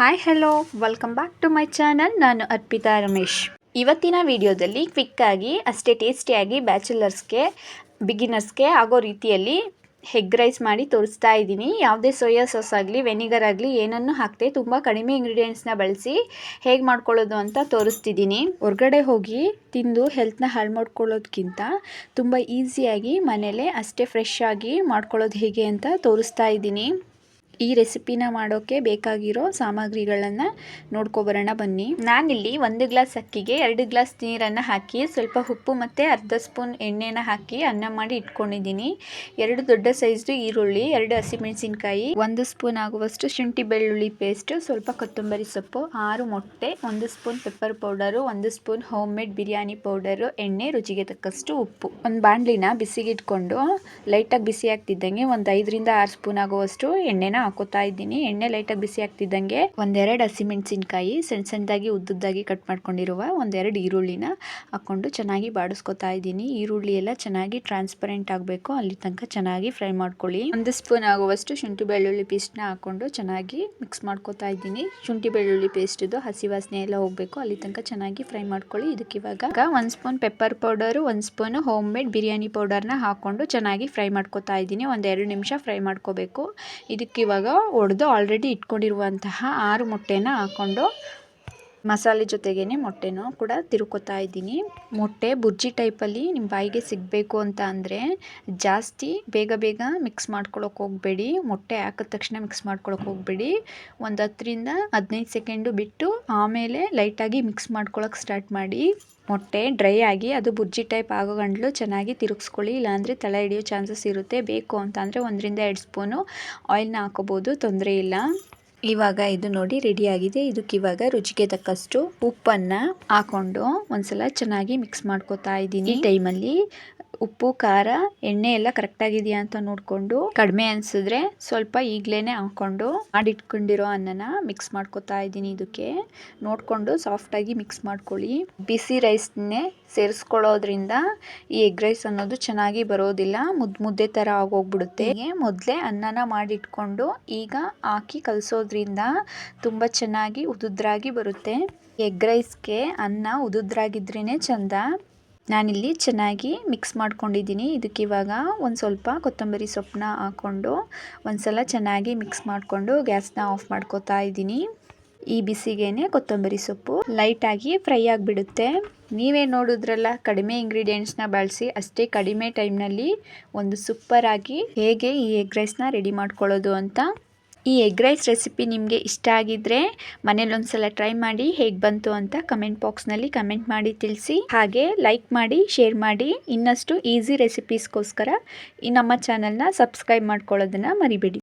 Hi hello welcome back to my channel ನಾನು ಅರ್ಪಿತಾ ರಮೇಶ್. ಇವತ್ತಿನ ವಿಡಿಯೋದಲ್ಲಿ ಕ್ವಿಕ್ಕಾಗಿ ಅಷ್ಟೇ ಟೇಸ್ಟಿಯಾಗಿ ಬ್ಯಾಚುಲರ್ಸ್ಗೆ ಬಿಗಿನರ್ಸ್ಗೆ ಆಗೋ ರೀತಿಯಲ್ಲಿ ಹೆಗ್ ರೈಸ್ ಮಾಡಿ ತೋರಿಸ್ತಾ ಇದ್ದೀನಿ. ಯಾವುದೇ ಸೋಯಾ ಸಾಸ್ ಆಗಲಿ ವೆನಿಗರ್ ಆಗಲಿ, ಏನನ್ನು ಹಾಕ್ತೆ ತುಂಬ ಕಡಿಮೆ ಇಂಗ್ರೀಡಿಯೆಂಟ್ಸ್ನ ಬಳಸಿ ಹೇಗೆ ಮಾಡ್ಕೊಳ್ಳೋದು ಅಂತ ತೋರಿಸ್ತಿದ್ದೀನಿ. ಹೊರಗಡೆ ಹೋಗಿ ತಿಂದು ಹೆಲ್ತ್ನ ಹಾಳು ಮಾಡ್ಕೊಳ್ಳೋದಕ್ಕಿಂತ ತುಂಬ ಈಸಿಯಾಗಿ ಮನೇಲೇ ಅಷ್ಟೇ ಫ್ರೆಶ್ ಆಗಿ ಮಾಡ್ಕೊಳ್ಳೋದು ಹೇಗೆ ಅಂತ ತೋರಿಸ್ತಾ ಇದ್ದೀನಿ. ಈ ರೆಸಿಪಿನ ಮಾಡೋಕ್ಕೆ ಬೇಕಾಗಿರೋ ಸಾಮಗ್ರಿಗಳನ್ನು ನೋಡ್ಕೊಬರೋಣ ಬನ್ನಿ. ನಾನಿಲ್ಲಿ ಒಂದು ಗ್ಲಾಸ್ ಅಕ್ಕಿಗೆ ಎರಡು ಗ್ಲಾಸ್ ನೀರನ್ನು ಹಾಕಿ, ಸ್ವಲ್ಪ ಉಪ್ಪು ಮತ್ತು ಅರ್ಧ ಸ್ಪೂನ್ ಎಣ್ಣೆನ ಹಾಕಿ ಅನ್ನ ಮಾಡಿ ಇಟ್ಕೊಂಡಿದ್ದೀನಿ. ಎರಡು ದೊಡ್ಡ ಸೈಜ್ದು ಈರುಳ್ಳಿ, ಎರಡು ಹಸಿಮೆಣಸಿನ್ಕಾಯಿ, ಒಂದು ಸ್ಪೂನ್ ಆಗುವಷ್ಟು ಶುಂಠಿ ಬೆಳ್ಳುಳ್ಳಿ ಪೇಸ್ಟ್, ಸ್ವಲ್ಪ ಕೊತ್ತಂಬರಿ ಸೊಪ್ಪು, ಆರು ಮೊಟ್ಟೆ, ಒಂದು ಸ್ಪೂನ್ ಪೆಪ್ಪರ್ ಪೌಡರು, ಒಂದು spoon home made biryani powder, ಎಣ್ಣೆ, ರುಚಿಗೆ ತಕ್ಕಷ್ಟು ಉಪ್ಪು. ಒಂದು ಬಾಣಲಿನ ಬಿಸಿಗೆ ಇಟ್ಕೊಂಡು ಲೈಟಾಗಿ ಬಿಸಿ ಆಗ್ತಿದ್ದಂಗೆ ಒಂದು ಐದರಿಂದ ಆರು ಸ್ಪೂನ್ ಆಗುವಷ್ಟು ಎಣ್ಣೆನ ಹಾಕೋತಾ ಇದ್ದೀನಿ. ಎಣ್ಣೆ ಲೈಟಾಗಿ ಬಿಸಿ ಆಗ್ತಿದ್ದಂಗೆ ಒಂದೆರಡು ಹಸಿಮೆಣಸಿನ್ಕಾಯಿ ಸಣ್ಣ ಸಣ್ಣದಾಗಿ ಉದ್ದುದ್ದಾಗಿ ಕಟ್ ಮಾಡ್ಕೊಂಡಿರುವ ಒಂದೆರಡು ಈರುಳ್ಳಿನ ಹಾಕೊಂಡು ಚೆನ್ನಾಗಿ ಬಾಡಿಸ್ಕೊತಾ ಇದ್ದೀನಿ. ಈರುಳ್ಳಿ ಎಲ್ಲ ಚೆನ್ನಾಗಿ ಟ್ರಾನ್ಸ್ಪರೆಂಟ್ ಆಗಬೇಕು. ಅಲ್ಲಿ ತನಕ ಚೆನ್ನಾಗಿ ಫ್ರೈ ಮಾಡ್ಕೊಳ್ಳಿ. ಒಂದು ಸ್ಪೂನ್ ಆಗುವಷ್ಟು ಶುಂಠಿ ಬೆಳ್ಳುಳ್ಳಿ ಪೇಸ್ಟ್ನ ಹಾಕೊಂಡು ಚೆನ್ನಾಗಿ ಮಿಕ್ಸ್ ಮಾಡ್ಕೊತಾ ಇದ್ದೀನಿ. ಶುಂಠಿ ಬೆಳ್ಳುಳ್ಳಿ ಪೇಸ್ಟ್ದು ಹಸಿ ವಾಸನೆ ಎಲ್ಲ ಹೋಗಬೇಕು. ಅಲ್ಲಿ ತನಕ ಚೆನ್ನಾಗಿ ಫ್ರೈ ಮಾಡ್ಕೊಳ್ಳಿ. ಇದಕ್ಕೆ ಇವಾಗ ಒಂದು ಸ್ಪೂನ್ ಪೆಪ್ಪರ್ ಪೌಡರು ಒಂದು ಸ್ಪೂನ್ ಹೋಮ್ ಮೇಡ್ ಬಿರಿಯಾನಿ ಪೌಡರ್ನ ಹಾಕೊಂಡು ಚೆನ್ನಾಗಿ ಫ್ರೈ ಮಾಡ್ಕೊತಾ ಇದ್ದೀನಿ. ಒಂದು ಎರಡು ನಿಮಿಷ ಫ್ರೈ ಮಾಡ್ಕೋಬೇಕು. ಇದಕ್ಕೆ ಇವಾಗ ಒಡೆದು ಆಲ್ರೆಡಿ ಇಟ್ಕೊಂಡಿರುವಂತಹ ಆರು ಮೊಟ್ಟೆನ ಹಾಕ್ಕೊಂಡು ಮಸಾಲೆ ಜೊತೆಗೇ ಮೊಟ್ಟೆನೂ ಕೂಡ ತಿರುಕೋತಾ ಇದ್ದೀನಿ. ಮೊಟ್ಟೆ ಬುರ್ಜಿ ಟೈಪಲ್ಲಿ ನಿಮ್ಮ ಬಾಯಿಗೆ ಸಿಗಬೇಕು ಅಂತ ಅಂದರೆ ಜಾಸ್ತಿ ಬೇಗ ಬೇಗ ಮಿಕ್ಸ್ ಮಾಡ್ಕೊಳಕ್ಕೆ ಹೋಗಬೇಡಿ. ಮೊಟ್ಟೆ ಹಾಕಿದ ತಕ್ಷಣ ಮಿಕ್ಸ್ ಮಾಡ್ಕೊಳಕ್ಕೆ ಹೋಗಬೇಡಿ. ಒಂದು ಹತ್ತರಿಂದ ಹದಿನೈದು ಸೆಕೆಂಡು ಬಿಟ್ಟು ಆಮೇಲೆ ಲೈಟಾಗಿ ಮಿಕ್ಸ್ ಮಾಡ್ಕೊಳಕ್ಕೆ ಸ್ಟಾರ್ಟ್ ಮಾಡಿ. ಮೊಟ್ಟೆ ಡ್ರೈ ಆಗಿ ಅದು ಬುರ್ಜಿ ಟೈಪ್ ಆಗೋ ಗಂಟಲು ಚೆನ್ನಾಗಿ ತಿರುಗಿಸ್ಕೊಳ್ಳಿ. ಇಲ್ಲಾಂದರೆ ತಲೆ ಹಿಡಿಯೋ ಚಾನ್ಸಸ್ ಇರುತ್ತೆ. ಬೇಕು ಅಂತ ಅಂದರೆ ಒಂದರಿಂದ ಎರಡು ಸ್ಪೂನು ಆಯಿಲ್ನ ಹಾಕೋಬೋದು. ತೊಂದರೆ ಇಲ್ಲ. ಇವಾಗ ಇದು ನೋಡಿ ರೆಡಿಯಾಗಿದೆ ಇದಕ್ಕೆ ಇವಾಗ ರುಚಿಗೆ ತಕ್ಕಷ್ಟು ಉಪ್ಪನ್ನು ಹಾಕೊಂಡು ಒಂದ್ಸಲ ಚೆನ್ನಾಗಿ ಮಿಕ್ಸ್ ಮಾಡ್ಕೋತಾ ಇದ್ದೀನಿ. ಟೈಮಲ್ಲಿ ಉಪ್ಪು, ಖಾರ, ಎಣ್ಣೆ ಎಲ್ಲ ಕರೆಕ್ಟಾಗಿದೆಯಾ ಅಂತ ನೋಡಿಕೊಂಡು ಕಡಿಮೆ ಅನಿಸಿದ್ರೆ ಸ್ವಲ್ಪ ಈಗಲೇ ಹಾಕ್ಕೊಂಡು ಮಾಡಿಟ್ಕೊಂಡಿರೋ ಅನ್ನನ ಮಿಕ್ಸ್ ಮಾಡ್ಕೊತಾ ಇದ್ದೀನಿ ಇದಕ್ಕೆ. ನೋಡಿಕೊಂಡು ಸಾಫ್ಟಾಗಿ ಮಿಕ್ಸ್ ಮಾಡ್ಕೊಳ್ಳಿ. ಬಿಸಿ ರೈಸ್ನೇ ಸೇರಿಸ್ಕೊಳ್ಳೋದ್ರಿಂದ ಈ ಎಗ್ ರೈಸ್ ಅನ್ನೋದು ಚೆನ್ನಾಗಿ ಬರೋದಿಲ್ಲ. ಮುದ್, ಮುದ್ದೆ ಥರ ಆಗೋಗ್ಬಿಡುತ್ತೆ. ಮೊದಲೇ ಅನ್ನನ ಮಾಡಿಟ್ಕೊಂಡು ಈಗ ಹಾಕಿ ಕಲಸೋದ್ರಿಂದ ತುಂಬ ಚೆನ್ನಾಗಿ ಉದುದ್ರಾಗಿ ಬರುತ್ತೆ. ಎಗ್ ರೈಸ್ಗೆ ಅನ್ನ ಉದುದ್ರಾಗಿದ್ರೇ ಚಂದ. ನಾನಿಲ್ಲಿ ಚೆನ್ನಾಗಿ ಮಿಕ್ಸ್ ಮಾಡ್ಕೊಂಡಿದ್ದೀನಿ. ಇದಕ್ಕೆ ಇವಾಗ ಒಂದು ಸ್ವಲ್ಪ ಕೊತ್ತಂಬರಿ ಸೊಪ್ಪನ್ನ ಹಾಕ್ಕೊಂಡು ಒಂದು ಸಲ ಚೆನ್ನಾಗಿ ಮಿಕ್ಸ್ ಮಾಡಿಕೊಂಡು ಗ್ಯಾಸ್ನ ಆಫ್ ಮಾಡ್ಕೋತಾ ಇದ್ದೀನಿ. ಈ ಬಿಸಿಗೇನೆ ಕೊತ್ತಂಬರಿ ಸೊಪ್ಪು ಲೈಟಾಗಿ ಫ್ರೈ ಆಗಿಬಿಡುತ್ತೆ. ನೀವೇ ನೋಡಿದ್ರಲ್ಲ, ಕಡಿಮೆ ಇಂಗ್ರೀಡಿಯೆಂಟ್ಸ್ನ ಬಳಸಿ ಅಷ್ಟೇ ಕಡಿಮೆ ಟೈಮ್ನಲ್ಲಿ ಒಂದು ಸೂಪರಾಗಿ ಹೇಗೆ ಈ ಎಗ್ ರೈಸ್ನ ರೆಡಿ ಮಾಡ್ಕೊಳ್ಳೋದು ಅಂತ. ಈ ಎಗ್ ರೈಸ್ ರೆಸಿಪಿ ನಿಮಗೆ ಇಷ್ಟ ಆಗಿದ್ರೆ ಮನೇಲಿ ಒಂದ್ಸಲ ಟ್ರೈ ಮಾಡಿ ಹೇಗೆ ಬಂತು ಅಂತ ಕಮೆಂಟ್ ಬಾಕ್ಸ್ನಲ್ಲಿ ಕಮೆಂಟ್ ಮಾಡಿ ತಿಳಿಸಿ. ಹಾಗೆ ಲೈಕ್ ಮಾಡಿ, ಶೇರ್ ಮಾಡಿ. ಇನ್ನಷ್ಟು ಈಸಿ ರೆಸಿಪೀಸ್ಗೋಸ್ಕರ ಈ ನಮ್ಮ ಚಾನಲ್ನ ಸಬ್ಸ್ಕ್ರೈಬ್ ಮಾಡ್ಕೊಳ್ಳೋದನ್ನು ಮರಿಬೇಡಿ.